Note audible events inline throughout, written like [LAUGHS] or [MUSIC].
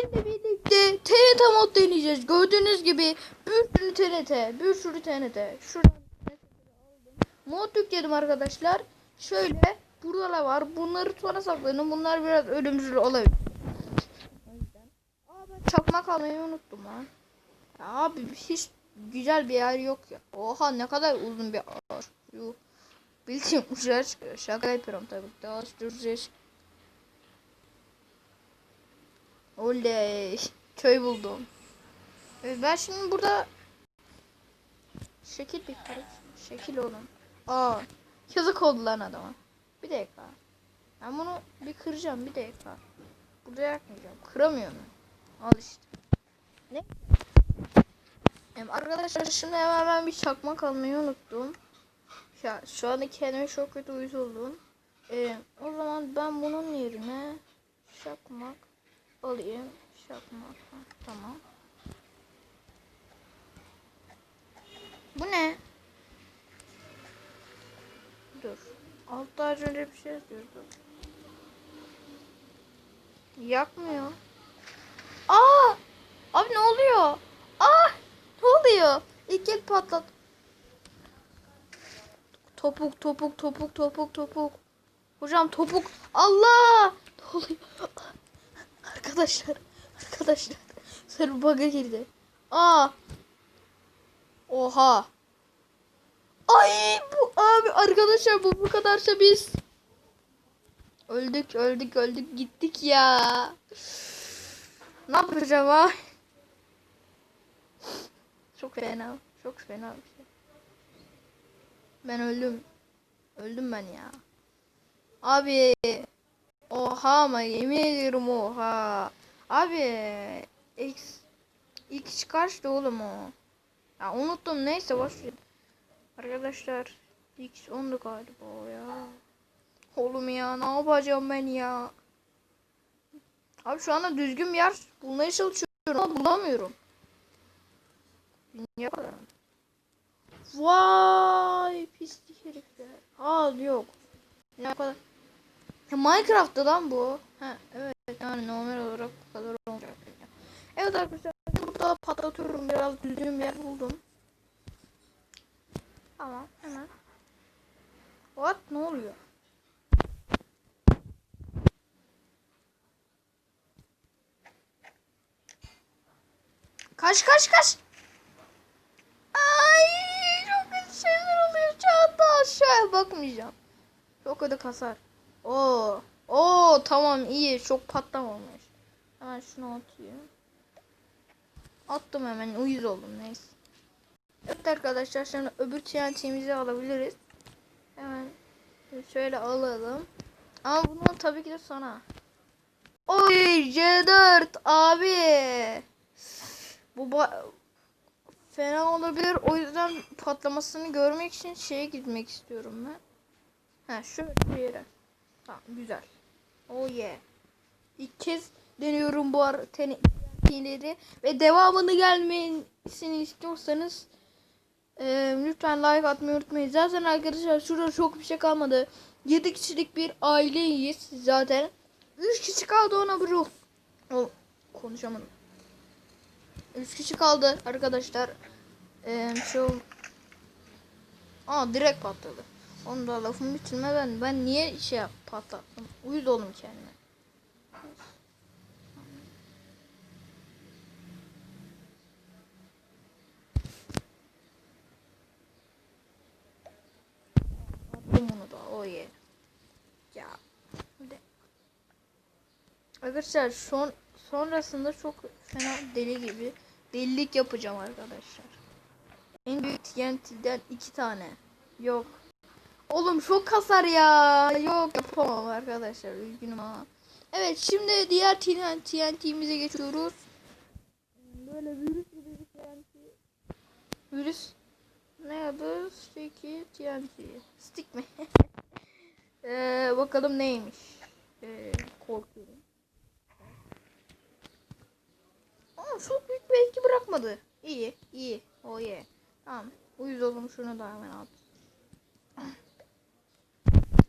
Sizinle birlikte TNT mod deneyeceğiz. Gördüğünüz gibi bir sürü TNT, bir sürü TNT. Şuradan mod yükledim arkadaşlar. Şöyle burada var. Bunları sonra saklayın. Bunlar biraz ölümcül olabilir. Aa çakmak almayı unuttum ha. Abi hiç güzel bir yer yok ya. Oha ne kadar uzun bir ağaç. Yuh. Bildiğim uçağa [LAUGHS] çıkıyor. Şaka yapıyorum tabii. Daha süreceğiz. Oley. Köy buldum. Evet, ben şimdi burada şekil karış. Şekil oğlum. Aa, yazık oldu lan adama. Bir dakika. Ben bunu bir kıracağım bir dakika. Burada yakmayacağım. Kıramıyorum. Al işte. Ne? Em, arkadaşlar şimdi hemen ben bir çakmak almayı unuttum. Ya şu anda kendime çok kötü uyuz oldum. Ee, o zaman ben bunun yerine çakmak alayım. Çakmak. Ha, Tamam. Bu ne? Dur. Altta az önce bir şey yazıyordu. Yakmıyor. Aa! Abi ne oluyor? Aa! Ne oluyor? İlk el patlat. Topuk topuk topuk topuk topuk. Hocam topuk. Allah! Ne oluyor? Arkadaşlar. Arkadaşlar. Server bug'a girdi. Aa! Oha! Ay bu abi arkadaşlar bu bu kadarsa biz öldük öldük öldük gittik ya. Ne yapacağım ha? Çok fena. Çok fena bir şey. Ben öldüm. Öldüm ben ya. Abi. Oha ama yemin ediyorum oha. Abi. X. X kaçtı oğlum o. Ya unuttum neyse boş. Arkadaşlar. X 10'du galiba o ya. Oğlum ya ne yapacağım ben ya. Abi şu anda düzgün bir yer bulmaya çalışıyorum ama bulamıyorum. Kadar. Vay pislik herifler. Aa yok. Ne kadar. Ya Minecraft'ta lan bu. Ha evet yani normal olarak bu kadar olacak. Evet arkadaşlar burada patlatıyorum biraz düzgün bir yer buldum. Tamam hemen. What ne oluyor? Kaç kaç kaç. Ay çok kötü şeyler oluyor. Çağatay aşağıya bakmayacağım. Çok kötü kasar. Oo. Oo tamam iyi. Çok patlamamış. Hemen şunu atayım. Attım hemen. Uyuz oldum neyse. Evet arkadaşlar şimdi öbür TNT'mizi alabiliriz. Hemen şöyle alalım. Ama bunu tabii ki de sana. Oy C4 abi. Bu fena olabilir. O yüzden patlamasını görmek için şeye gitmek istiyorum ben. Ha şu bir yere. Tamam güzel. Oh yeah. İlk kez deniyorum bu ar- TNT'leri ve devamını gelmesini istiyorsanız e, lütfen like atmayı unutmayın. Zaten arkadaşlar şurada çok bir şey kalmadı. 7 kişilik bir aileyiz zaten. 3 kişi kaldı ona bro. O konuşamadım. 3 kişi kaldı arkadaşlar. Ee, şu Aa direkt patladı. Onu da lafımı bitirmeden ben niye şey patlattım? Uyuz oldum kendime. Attım da o ye. Arkadaşlar son sonrasında çok fena deli gibi delilik yapacağım arkadaşlar. En büyük TNT'den iki tane. Yok. Oğlum çok kasar ya. Yok yapamam arkadaşlar. Üzgünüm ama. Evet şimdi diğer TNT'mize geçiyoruz. Böyle virüs gibi bir TNT. Virüs. Ne adı? Sticky TNT. Stick mi? [LAUGHS] ee, bakalım neymiş. Ee, korkuyorum. Ama çok büyük bir etki bırakmadı. İyi, iyi. O iyi. Tamam. Uyuz oldum şunu da hemen at.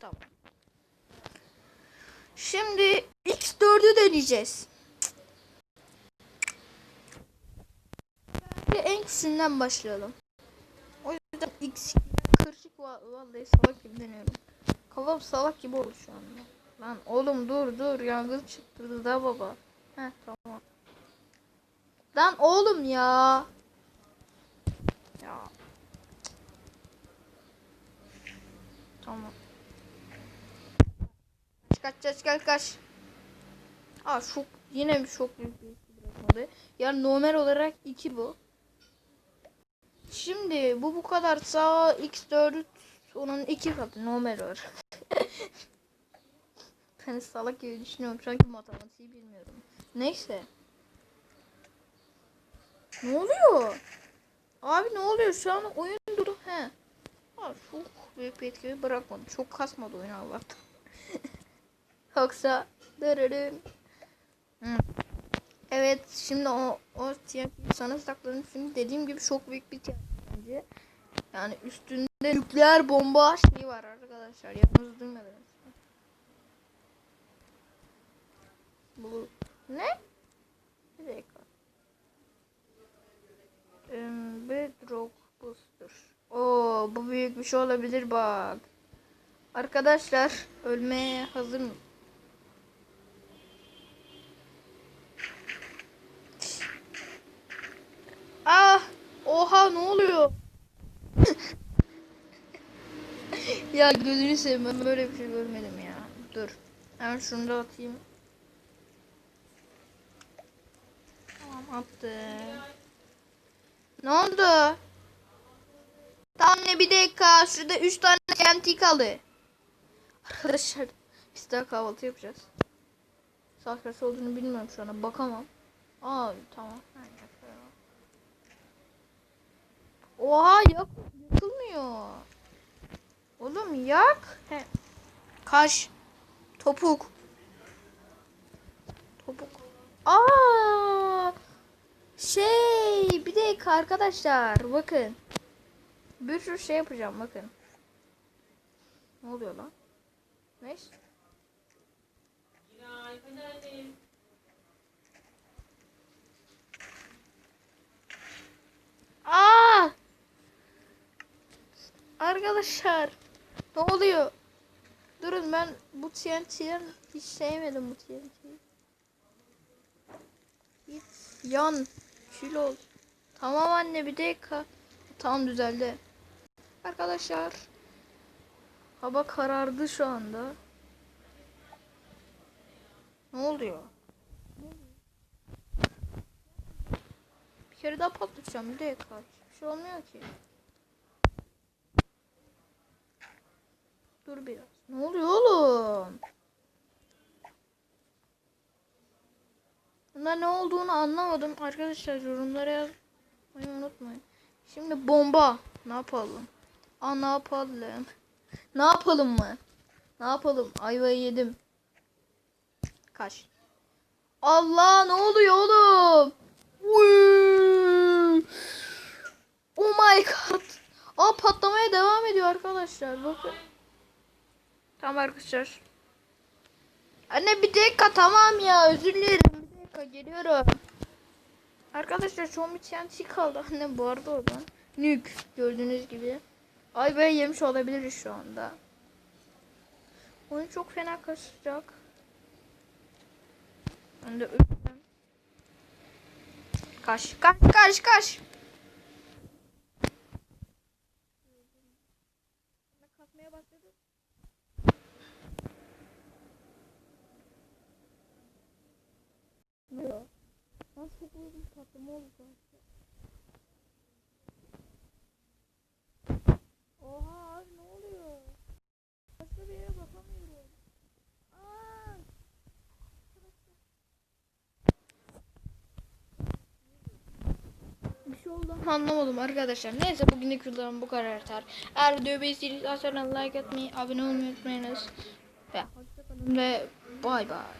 Tamam. Şimdi X4'ü deneyeceğiz. Ve en küçüğünden başlayalım. O yüzden X kırışık vallahi salak gibi deniyorum. Kafam salak gibi oldu şu anda. Lan oğlum dur dur yangın çıktırdı da baba. Heh tamam. Lan oğlum ya. Ya. Tamam. Kaç kaç kaç. Aa çok yine bir etki bırakmadı. Yani normal olarak 2 bu. Şimdi bu bu kadarsa x4 onun 2 katı normal var. [LAUGHS] ben salak gibi düşünüyorum çünkü matematiği bilmiyorum. Neyse. Ne oluyor? Abi ne oluyor? Şu an oyun durdu. He. Aa, çok büyük bir etki bırakmadı. Çok kasmadı oyun Allah'tan. Yoksa dırırım. Hı. Evet şimdi o o TNT sana sakladım. Şimdi dediğim gibi çok büyük bir TNT bence. Yani üstünde nükleer bomba şeyi var arkadaşlar. Yanınızı duymadınız. Bu ne? Bir dakika. Em, Bedrock Booster. Oo bu büyük bir şey olabilir bak. Arkadaşlar ölmeye hazır mı? Ah! Oha ne oluyor? [LAUGHS] ya gözünü seveyim ben böyle bir şey görmedim ya. Dur. Hemen şunu da atayım. Tamam attım. Ne oldu? Tamam ne bir dakika. Şurada 3 tane TNT kaldı. Arkadaşlar biz daha kahvaltı yapacağız. Saat kaç olduğunu bilmiyorum şu anda. Bakamam. Aa tamam. Yapıyorum. Oha yak yakılmıyor. Oğlum yak. He. Kaş. Topuk. Topuk. Aa! Şey bir dakika arkadaşlar bakın. Bir sürü şey yapacağım bakın. Ne oluyor lan? Neyse. Aa! Arkadaşlar ne oluyor? Durun ben bu TNT'den hiç sevmedim bu TNT'yi. Git yan kül ol. Tamam anne bir dakika. Tam düzeldi. Arkadaşlar hava karardı şu anda. Ne oluyor? Bir kere daha patlatacağım bir dakika. Hiçbir şey olmuyor ki. Dur biraz. Ne oluyor oğlum? Bunda ne olduğunu anlamadım. Arkadaşlar yorumlara yazmayı unutmayın. Şimdi bomba. Ne yapalım? Aa ne yapalım? Ne yapalım mı? Ne yapalım? Ayvayı yedim. Kaç. Allah ne oluyor oğlum? Oh my god. Aa patlamaya devam ediyor arkadaşlar. Bakın. Arkadaşlar. Anne bir dakika tamam ya özür dilerim. Bir dakika geliyorum. Arkadaşlar son bir TNT kaldı. [LAUGHS] Anne bu arada oradan. Nük gördüğünüz gibi. Ay böyle yemiş olabiliriz şu anda. Oyun çok fena kasacak. Ben de öleceğim. Kaç kaç kaç kaç. Kasmaya başladı. Ne o? Nasıl çok uygun patlama oldu. Oha abi ne oluyor? Başka bir yere bakamıyorum. Aa! Bir şey oldu ama anlamadım arkadaşlar. Neyse bugünlük videolarım bu kadar yeter. Eğer videoyu beğendiyseniz like atmayı, abone olmayı unutmayınız. Ve hoşçakalın ve bay bay.